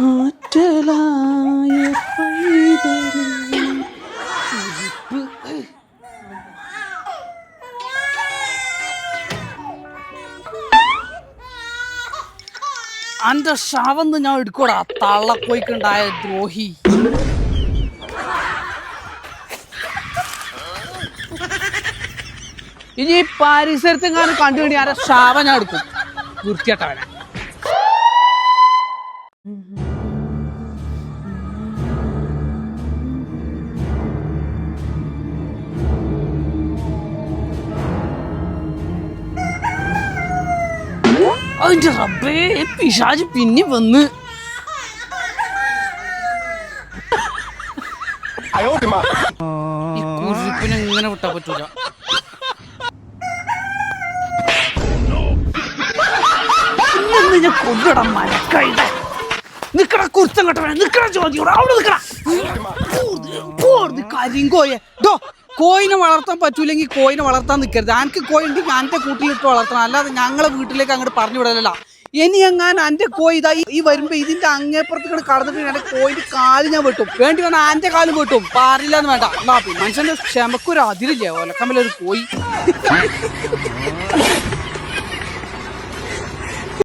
ആറ്റലായ. അന്റെ ശവന്ന് ഞാൻ എടുക്കൂടാ തള്ളക്കോയ്ക്കുണ്ടായ ദ്രോഹി. ഇനി ഈ പരിസരത്തെങ്ങാനും കണ്ടുപിടി ആരെ ശവ ഞാൻ എടുക്കും. വൃത്തിയട്ടവനെ അതിന്റെ റബ്ബേ പിശാജ് പിന്നെ വന്ന്. ഈ കുരിപ്പിനെ ഇങ്ങനെ വിട്ടാ പറ്റൂല. ഞാൻ കൊല്ലട മരക്കഴുത നിക്കട കുർത്തം കെട്ടവനെ നിക്കട ചോദ്യം അവിടെ നിക്കട. കരിങ്കോയെ. ഡോ കോയിനെ വളർത്താൻ പറ്റൂലെങ്കിൽ കോയിനെ വളർത്താൻ നിൽക്കരുത് എനിക്ക് കോയി ഉണ്ടെങ്കിൽ എന്റെ കൂട്ടിലിട്ട് വളർത്തണം. അല്ലാതെ ഞങ്ങളെ വീട്ടിലേക്ക് അങ്ങോട്ട് പറഞ്ഞു വിടലല്ല. ഇനി എങ്ങാൻ എന്റെ കോയി ഇതാ ഈ- വരുമ്പോൾ ഇതിന്റെ അങ്ങേപ്പുറത്ത് കൂടെ കടന്നിട്ട് എന്റെ കോയിന്റെ കാൽ ഞാൻ വെട്ടും. വേണ്ടി വന്നാൽ എന്റെ കാലും വെട്ടും. പാറില്ല എന്ന് വേണ്ട. എന്നാ മനുഷ്യന്റെ ക്ഷമക്കൊരു അതിരില്ലേ? ഒലക്കമ്മലൊരു കോയി.